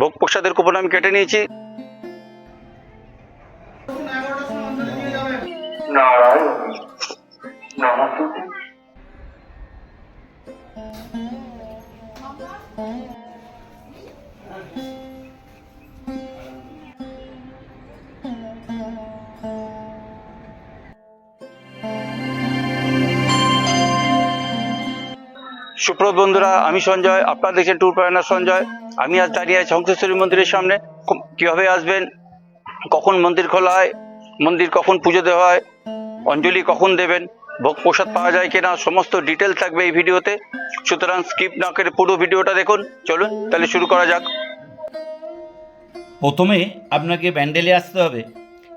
ভোগ প্রসাদের কুপন আমি কেটে নিয়েছি। নারায়ণ নমস্তে সুপ্রত বন্ধুরা, আমি সঞ্জয়, আপনারা দেখছেন ট্যুর প্ল্যানার সঞ্জয়। আমি আজ দাঁড়িয়ে আছি শঙ্খেশ্বরী মন্দিরের সামনে। কীভাবে আসবেন? কখন মন্দির খোলা হয়? মন্দির কখন পুজো দেওয়া হয়? অঞ্জলি কখন দেবেন? ভোগ প্রসাদ পাওয়া যায় কিনা? সমস্ত ডিটেল থাকবে এই ভিডিওতে। সুতরাং স্কিপ না করে পুরো ভিডিওটা দেখুন। চলুন, তাহলে শুরু করা যাক। প্রথমে আপনাকে ব্যান্ডেলে আসতে হবে।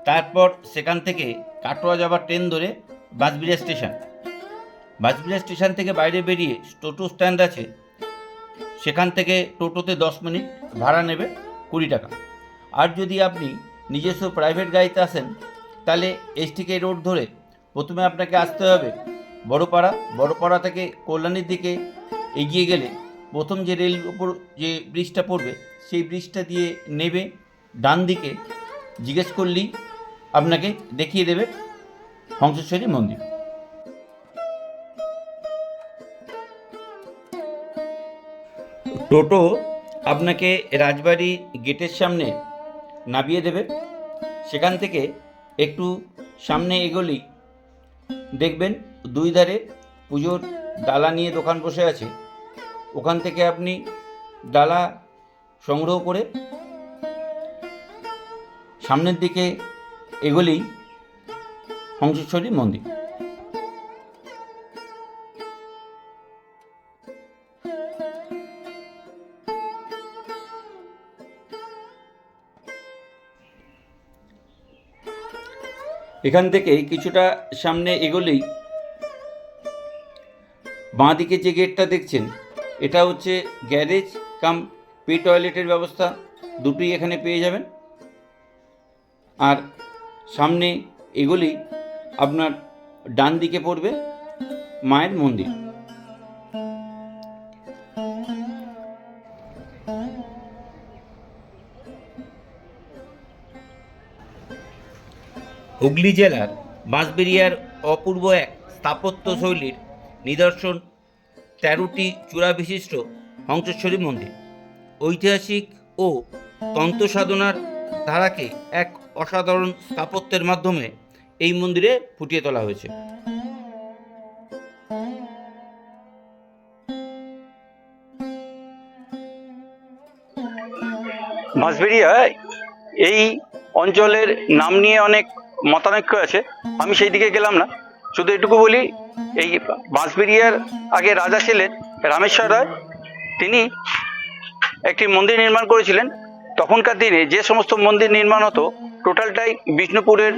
তারপর সেখান থেকে কাটোয়া যাবার ট্রেন ধরে বাঁশবিড়িয়া স্টেশন। বাঁশবিড়িয়া স্টেশন থেকে বাইরে বেরিয়ে টোটো স্ট্যান্ড আছে, সেখান থেকে টোটোতে দশ মিনিট ভাড়া নেবে কুড়ি টাকা। আর যদি আপনি নিজস্ব প্রাইভেট গাড়িতে আসেন, তাহলে এসটিকে রোড ধরে প্রথমে আপনাকে আসতে হবে বড়পাড়া। বড়পাড়া থেকে কল্যাণীর দিকে এগিয়ে গেলে প্রথম যে রেল উপর যে ব্রিজটা পড়বে, সেই ব্রিজটা দিয়ে নেবে, ডান দিকে জিজ্ঞেস করলেই আপনাকে দেখিয়ে দেবে হংসেশ্বরী মন্দির। টোটো আপনাকে রাজবাড়ি গেটের সামনে নামিয়ে দেবে। সেখান থেকে একটু সামনে এগোলেই দেখবেন দুই ধারে পুজোর ডালা নিয়ে দোকান বসে আছে। ওখান থেকে আপনি ডালা সংগ্রহ করে সামনের দিকে এগোলেই হংসেশ্বরী মন্দির। এখান থেকে কিছুটা সামনে এগোলেই বাঁ দিকে যে গেটটা দেখছেন, এটা হচ্ছে গ্যারেজ কাম পে টয়লেটের ব্যবস্থা, দুটোই এখানে পেয়ে যাবেন। আর সামনে এগুলি আপনার ডান দিকে পড়বে মায়ের মন্দির। হুগলি জেলার বাঁশবেরিয়ার অপূর্ব এক স্থাপত্য শৈলীর নিদর্শন তেরোটি চূড়া বিশিষ্ট হংসেশ্বরী মন্দির। ঐতিহাসিক ও তন্ত্র সাধনার ধারাকে এক অসাধারণ স্থাপত্যের মাধ্যমে এই মন্দিরে ফুটিয়ে তোলা হয়েছে। বাঁশবেড়িয়ায় এই অঞ্চলের নাম নিয়ে অনেক মতানৈক্য আছে। আমি সেই দিকে গেলাম না। শুধু এটুকু বলি, এই বাঁশবেড়িয়ার আগে রাজা ছিলেন রামেশ্বর রায়। তিনি একটি মন্দির নির্মাণ করেছিলেন। তখনকার দিনে যে সমস্ত মন্দির নির্মাণ হতো, টোটালটাই বিষ্ণুপুরের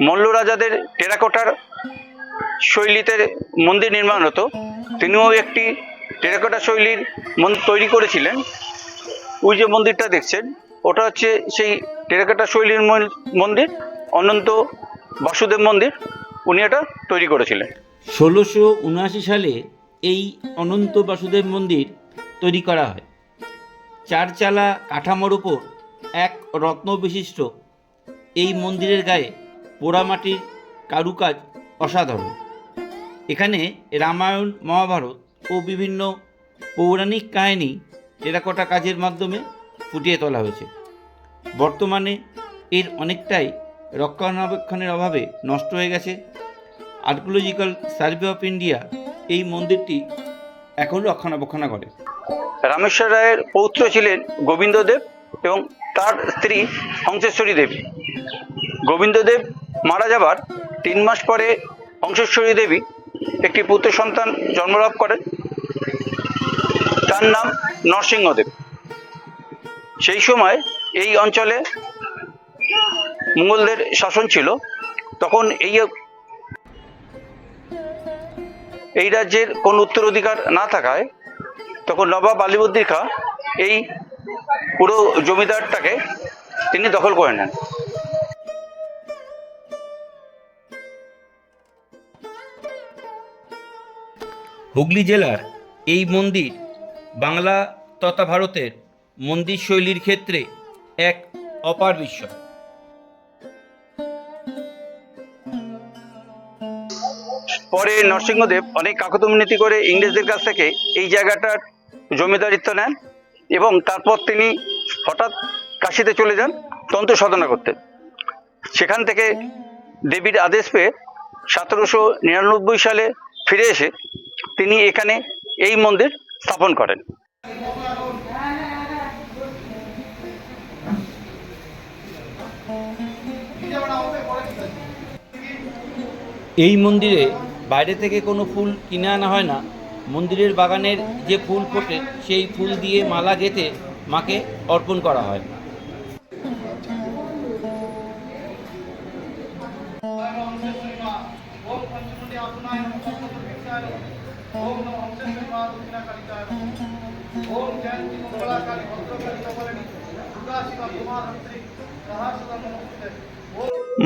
মল্ল রাজাদের টেরাকোটার শৈলীতে মন্দির নির্মাণ হতো। তিনিও একটি টেরাকোটা শৈলীর মন্দির তৈরি করেছিলেন। ওই যে মন্দিরটা দেখছেন, ওটা হচ্ছে সেই টেরাকোটা শৈলীর মন- মন্দির। অনন্ত বাসুদেব মন্দির উনি এটা তৈরি করেছিলেন। ষোলোশো উনআশি সালে এই অনন্ত বাসুদেব মন্দির তৈরি করা হয়। চারচালা কাঠামোর উপর এক রত্ন বিশিষ্ট এই মন্দিরের গায়ে পোড়ামাটির কারুকাজ অসাধারণ। এখানে রামায়ণ, মহাভারত ও বিভিন্ন পৌরাণিক কাহিনী টেরাকোটা কাজের মাধ্যমে ফুটিয়ে তোলা হয়েছে। বর্তমানে এর অনেকটাই রক্ষণাবেক্ষণের অভাবে নষ্ট হয়ে গেছে। আর্কোলজিক্যাল সার্ভে অফ ইন্ডিয়া এই মন্দিরটি এখন রক্ষণাবেক্ষণা করে। রামেশ্বর রায়ের পৌত্র ছিলেন গোবিন্দদেব এবং তার স্ত্রী হংসেশ্বরী দেবী। গোবিন্দদেব মারা যাবার তিন মাস পরে হংসেশ্বরী দেবী একটি পুত্র সন্তান জন্মলাভ করেন। তার নাম নরসিংহদেব। সেই সময় এই অঞ্চলে মুঘলদের শাসন ছিল, তখন এই এই রাজ্যের কোন উত্তরাধিকার না থাকায় তখন নবাব আলিবুদ্দিন খাঁ এই পুরো জমিদারটাকে তিনি দখল করে নেন। হুগলি জেলার এই মন্দির বাংলা তথা ভারতের মন্দির শৈলীর ক্ষেত্রে এক অপার বিস্ময় পরে নরসিংহদেব অনেক কাকতমিনীতি করে ইংরেজদের কাছ থেকে এই জায়গাটার জমিদারিত্ব নেন এবং তারপর তিনি হঠাৎ কাশিতে চলে যান তন্ত্র সাধনা করতে। সেখান থেকে দেবীর আদেশ পেয়ে সতেরোশো নিরানব্বই সালে ফিরে এসে তিনি এখানে এই মন্দির স্থাপন করেন। এই মন্দিরে বাইরে থেকে কোনো ফুল কিনে আনা হয় না। মন্দিরের বাগানের যে ফুল ফোটে, সেই ফুল দিয়ে মালা গেঁথে মাকে অর্পণ করা হয়।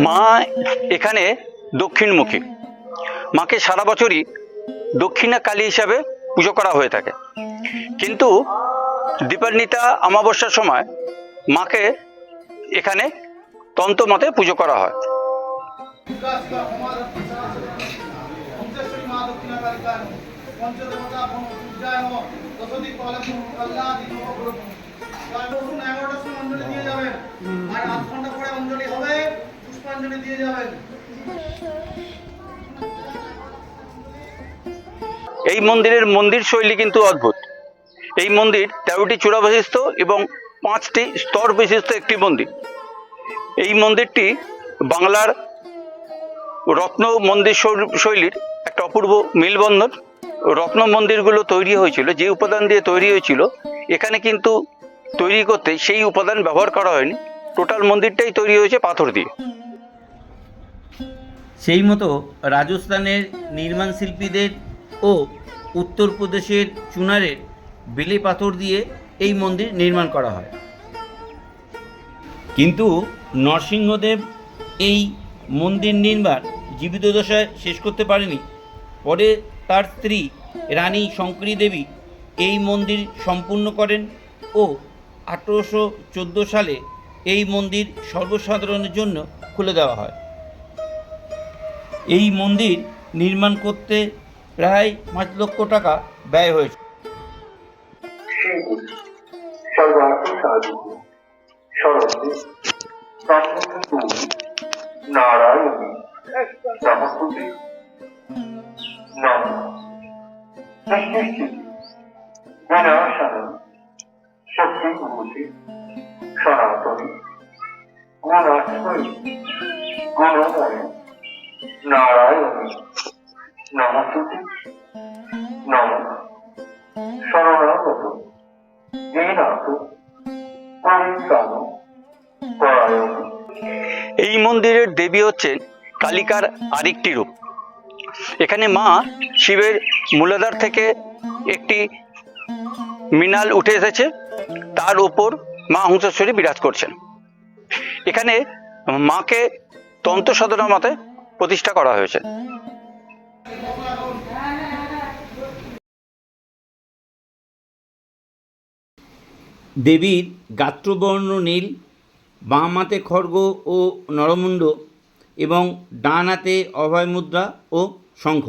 মা এখানে দক্ষিণমুখী। মাকে সারা বছরই দক্ষিণা কালী হিসাবে পুজো করা হয়ে থাকে। কিন্তু দীপান্বিতা অমাবস্যার সময় মাকে এখানে তন্ত্রমতে পুজো করা হয়। পুষ্পাঞ্জলি দিয়ে যাবেন। এই মন্দিরের মন্দির শৈলী কিন্তু অদ্ভুত। এই মন্দির তেরোটি চূড়া বিশিষ্ট এবং পাঁচটি স্তর বিশিষ্ট একটি মন্দির। এই মন্দিরটি বাংলার রত্ন মন্দির শৈল- শৈলীর একটা অপূর্ব মিলবন্ধন। রত্ন মন্দিরগুলো তৈরি হয়েছিল, যে উপাদান দিয়ে তৈরি হয়েছিল, এখানে কিন্তু তৈরি করতে সেই উপাদান ব্যবহার করা হয়নি। টোটাল মন্দিরটাই তৈরি হয়েছে পাথর দিয়ে। সেই মতো রাজস্থানের নির্মাণ শিল্পীদের ও উত্তরপ্রদেশের চুনারের বেলে পাথর দিয়ে এই মন্দির নির্মাণ করা হয়। কিন্তু নরসিংহদেব এই মন্দির নির্মাণ জীবিত দশায় শেষ করতে পারেনি। পরে তার স্ত্রী রানী শঙ্করী দেবী এই মন্দির সম্পূর্ণ করেন ও আঠেরোশো চোদ্দ সালে এই মন্দির সর্বসাধারণের জন্য খুলে দেওয়া হয়। এই মন্দির নির্মাণ করতে প্রায় পাঁচ লক্ষ টাকা ব্যয় হয়েছে। সনাতনী গুণাশ্রয়ী গুণময় নারায়ণী নমস্তুতে। নম। শরণাগত। দীনাথ পরিত্রাণ। এই মন্দিরের দেবী হচ্ছেন কালিকার আরেকটি রূপ। এখানে মা শিবের মূলাধার থেকে একটি মিনাল উঠে এসেছে। তার উপর মা হংসেশ্বরী বিরাজ করছেন। এখানে মাকে তন্ত্র সাধনা মতে প্রতিষ্ঠা করা হয়েছে। দেবীর গাত্রবর্ণ নীল বাম হাতে খড়গ ও নরমুণ্ড এবং ডান হাতে অভয় মুদ্রা ও শঙ্খ।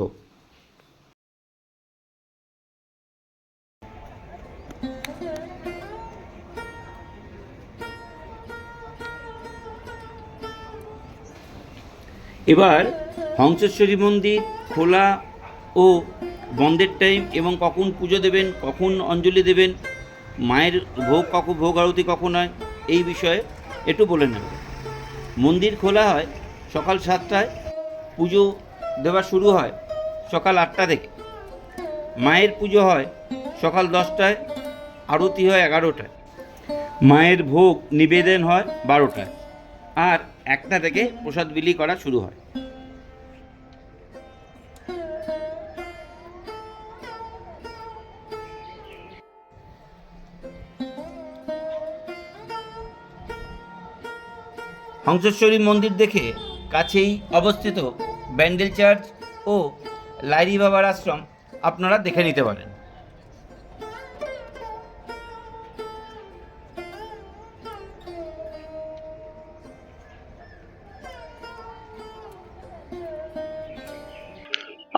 এবার হংসেশ্বরী মন্দির খোলা ও বন্ধের টাইম এবং কখন পুজো দেবেন, কখন অঞ্জলি দেবেন, মায়ের ভোগ কখন, ভোগ আরতি কখন হয়, এই বিষয়ে একটু বলে নেব। মন্দির খোলা হয় সকাল সাতটায়, পুজো দেওয়া শুরু হয় সকাল আটটা থেকে। মায়ের পুজো হয় সকাল দশটায়, আরতি হয় এগারোটায়। মায়ের ভোগ নিবেদন হয় বারোটায়। আর একটা থেকে প্রসাদ বিলি করা শুরু হয়। হংসেশ্বরী মন্দির দেখে কাছেই অবস্থিত ব্যান্ডেল চার্চ ও লাইরি বাবার আশ্রম আপনারা দেখে নিতে পারেন।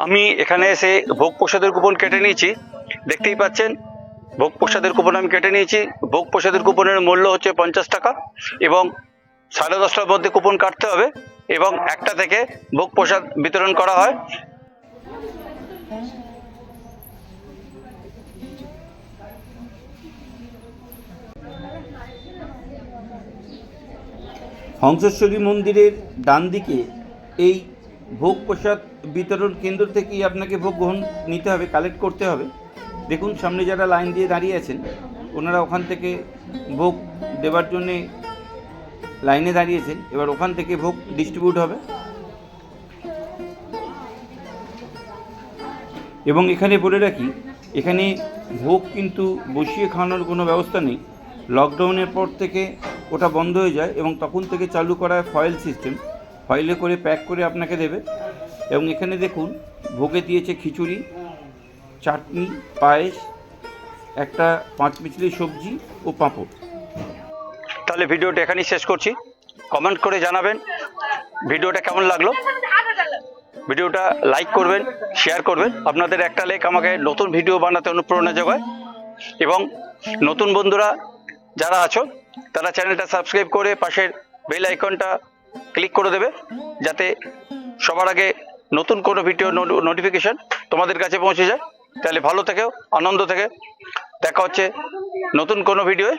আমি এখানে এসে ভোগ প্রসাদের কুপন কেটে নিয়েছি। দেখতেই পাচ্ছেন, ভোগ প্রসাদের কুপন আমি কেটে নিয়েছি। ভোগ প্রসাদের কুপনের মূল্য হচ্ছে পঞ্চাশ টাকা এবং সাড়ে দশটার মধ্যে কুপন কাটতে হবে এবং একটা থেকে ভোগ প্রসাদ বিতরণ করা হয়। হংসেশ্বরী মন্দিরের ডান দিকে এই ভোগ প্রসাদ বিতরণ কেন্দ্র থেকেই আপনাকে ভোগ গ্রহণ নিতে হবে কালেক্ট করতে হবে। দেখুন, সামনে যারা লাইন দিয়ে দাঁড়িয়ে আছেন, ওনারা ওখান থেকে ভোগ দেওয়ার জন্যে লাইনে দাঁড়িয়েছেন। এবার ওখান থেকে ভোগ ডিস্ট্রিবিউট হবে। এবং এখানে বলে রাখি, এখানে ভোগ কিন্তু বসিয়ে খাওয়ানোর কোনো ব্যবস্থা নেই। লকডাউনের পর থেকে ওটা বন্ধ হয়ে যায় এবং তখন থেকে চালু করা হয় ফয়েল সিস্টেম ফয়েলে করে প্যাক করে আপনাকে দেবে। এবং এখানে দেখুন, ভোগে দিয়েছে খিচুড়ি, চাটনি, পায়েস, একটা পাঁচ মিচলি সবজি ও পাঁপড়। তাহলে ভিডিওটা এখানেই শেষ করছি। কমেন্ট করে জানাবেন, ভিডিওটা কেমন লাগল? ভিডিওটা লাইক করবেন শেয়ার করবেন। আপনাদের একটা লাইক আমাকে নতুন ভিডিও বানাতে অনুপ্রেরণা যোগায়। এবং নতুন বন্ধুরা যারা আছো, তারা চ্যানেলটা সাবস্ক্রাইব করে পাশের বেল আইকনটা ক্লিক করে দেবে, যাতে সবার আগে নতুন কোনো ভিডিও নোটিফিকেশন তোমাদের কাছে পৌঁছে যায়। তাহলে ভালো থেকেও, আনন্দ থেকে দেখা হচ্ছে নতুন কোনো ভিডিওয়ে